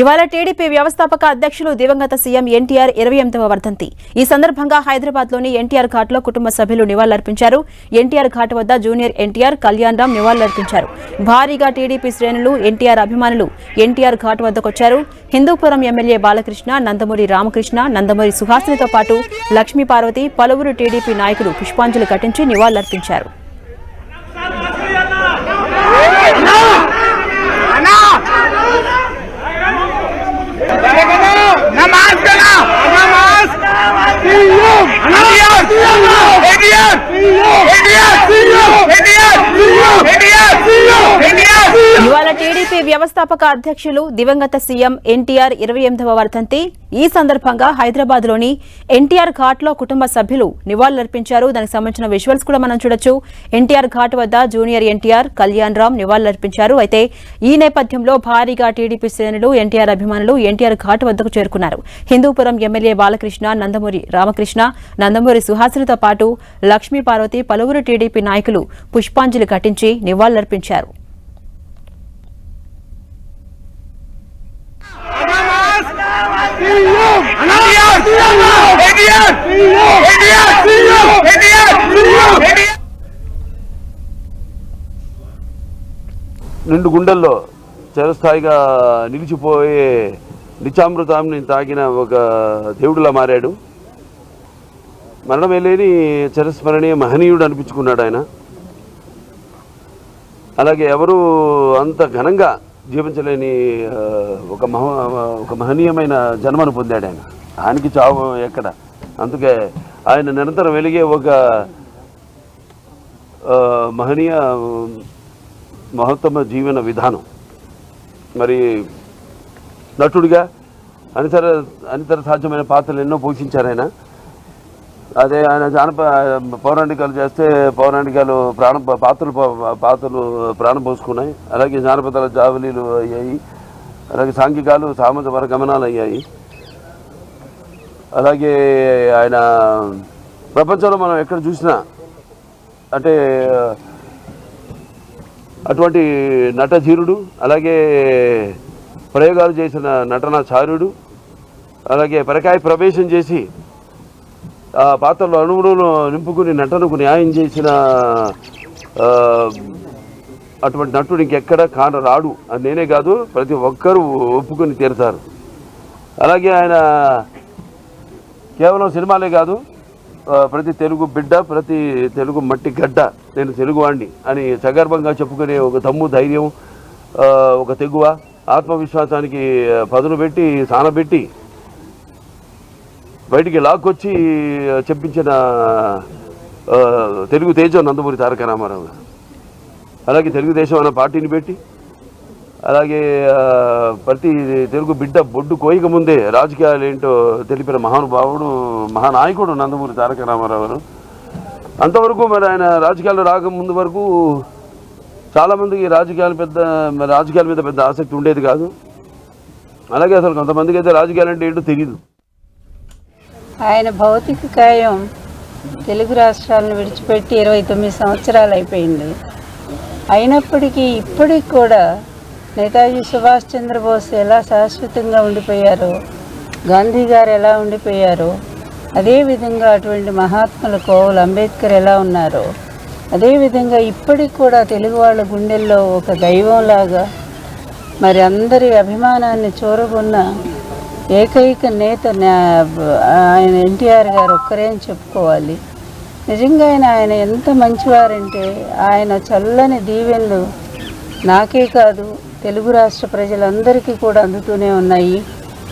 ఇవాళ టీడీపీ వ్యవస్థాపక అధ్యక్షులు దివంగత సీఎం ఎన్టీఆర్ ఇరవై ఎనిమిదవ వర్ధంతి. ఈ సందర్భంగా హైదరాబాద్లోని ఎన్టీఆర్ ఘాట్లో కుటుంబ సభ్యులు నివాళులర్పించారు. ఎన్టీఆర్ ఘాట్ వద్ద జూనియర్ ఎన్టీఆర్ కళ్యాణ్ రామ్ నివాళులర్పించారు. భారీగా టీడీపీ శ్రేణులు ఎన్టీఆర్ అభిమానులు ఎన్టీఆర్ ఘాట్ వద్దకొచ్చారు. హిందూపురం ఎమ్మెల్యే బాలకృష్ణ నందమూరి రామకృష్ణ నందమూరి సుహాసినితో పాటు లక్ష్మీపార్వతి పలువురు టీడీపీ నాయకులు పుష్పాంజలి ఘటించి నివాళులర్పించారు. इंडियन इंडियन इंडियन టీడీపీ వ్యవస్థాపక అధ్యక్షులు దివంగత సీఎం ఎన్టీఆర్ ఇరవై ఎనిమిదవ వర్ధంతి. ఈ సందర్భంగా హైదరాబాద్లోని ఎన్టీఆర్ ఘాట్లో కుటుంబ సభ్యులు నివాళులర్పించారు. దానికి సంబంధించిన విజువల్స్ కూడా మనం చూడొచ్చు. ఎన్టీఆర్ ఘాట్ వద్ద జూనియర్ ఎన్టీఆర్ కళ్యాణ్ రామ్ నివాళులర్పించారు. అయితే ఈ నేపథ్యంలో భారీగా టీడీపీ శ్రేణులు ఎన్టీఆర్ అభిమానులు ఎన్టీఆర్ ఘాట్ వద్దకు చేరుకున్నారు. హిందూపురం ఎమ్మెల్యే బాలకృష్ణ నందమూరి రామకృష్ణ నందమూరి సుహాసినితో పాటు లక్ష్మీ పార్వతి పలువురు టీడీపీ నాయకులు పుష్పాంజలి ఘటించి నివాళులర్పించారు. నిండు గుండెల్లో చిరస్థాయిగా నిలిచిపోయే నిత్యామృతాన్ని తాగిన ఒక దేవుడిలా మారాడు. మరణమే లేని చిరస్మరణీయ మహనీయుడు అనిపించుకున్నాడు ఆయన. అలాగే ఎవరు అంత ఘనంగా జీవించలేని ఒక మహ ఒక మహనీయమైన జన్మను పొందాడు ఆయన. ఆయనకి చావు ఎక్కడ? అందుకే ఆయన నిరంతరం వెలిగే ఒక మహనీయ మహత్తమ జీవన విధానం. మరి నటుడిగా అనితర అనితర సాధ్యమైన పాత్రలు ఎన్నో పోషించారు ఆయన. అదే ఆయన జానప పౌరాణికాలు చేస్తే పౌరాణికాలు ప్రాణ పాత్రలు పాత్రలు ప్రాణం పోసుకున్నాయి. అలాగే జానపదాల జావలీలు అయ్యాయి. అలాగే సాంఘికాలు సామాజిక వర గమనాలు అయ్యాయి. అలాగే ఆయన ప్రపంచంలో మనం ఎక్కడ చూసినా అంటే అటువంటి నటధీరుడు అలాగే ప్రయోగాలు చేసిన నటనాచార్యుడు అలాగే పరకాయ ప్రవేశం చేసి ఆ పాత్రలో అణువులను నింపుకుని నటనకు న్యాయం చేసిన అటువంటి నటుడు ఇంకెక్కడ కాన రాడు అని నేనే కాదు ప్రతి ఒక్కరూ ఒప్పుకొని తీరుతారు. అలాగే ఆయన కేవలం సినిమాలే కాదు ప్రతి తెలుగు బిడ్డ ప్రతి తెలుగు మట్టి గడ్డ నేను తెలుగువాణ్ణి అని సగర్భంగా చెప్పుకునే ఒక తమ్ము ధైర్యం ఒక తెగువ ఆత్మవిశ్వాసానికి పదును పెట్టి సానబెట్టి బయటికి లాక్కొచ్చి చెప్పించిన తెలుగు తేజం నందమూరి తారక రామారావు గారు. అలాగే తెలుగుదేశం అన్న పార్టీని పెట్టి అలాగే ప్రతి తెలుగు బిడ్డ బొడ్డు కోయక ముందే రాజకీయాలు ఏంటో తెలిపిన మహానుభావుడు మహానాయకుడు నందమూరి తారక రామారావు గారు. అంతవరకు మరి ఆయన రాజకీయాలు రాకముందు వరకు చాలామందికి రాజకీయాలు పెద్ద రాజకీయాల మీద పెద్ద ఆసక్తి ఉండేది కాదు. అలాగే అసలు కొంతమందికి అయితే రాజకీయాలు అంటే ఏంటో తెలియదు ఆయన భౌతిక కాయం తెలుగు రాష్ట్రాలను విడిచిపెట్టి ఇరవై తొమ్మిది సంవత్సరాలు అయిపోయింది. అయినప్పటికీ ఇప్పటికి కూడా నేతాజీ సుభాష్ చంద్రబోస్ ఎలా శాశ్వతంగా ఉండిపోయారో గాంధీ గారు ఎలా ఉండిపోయారో అదేవిధంగా అటువంటి మహాత్ముల కోవలు అంబేద్కర్ ఎలా ఉన్నారో అదేవిధంగా ఇప్పటికి కూడా తెలుగు వాళ్ళ గుండెల్లో ఒక దైవంలాగా మరి అందరి అభిమానాన్ని చూరగొన్న ఏకైక నేత ఆయన ఎన్టీఆర్ గారు ఒక్కరే అని చెప్పుకోవాలి. నిజంగా ఆయన ఆయన ఎంత మంచివారంటే ఆయన చల్లని దీవెనలు నాకే కాదు తెలుగు రాష్ట్ర ప్రజలందరికీ కూడా అందుతూనే ఉన్నాయి.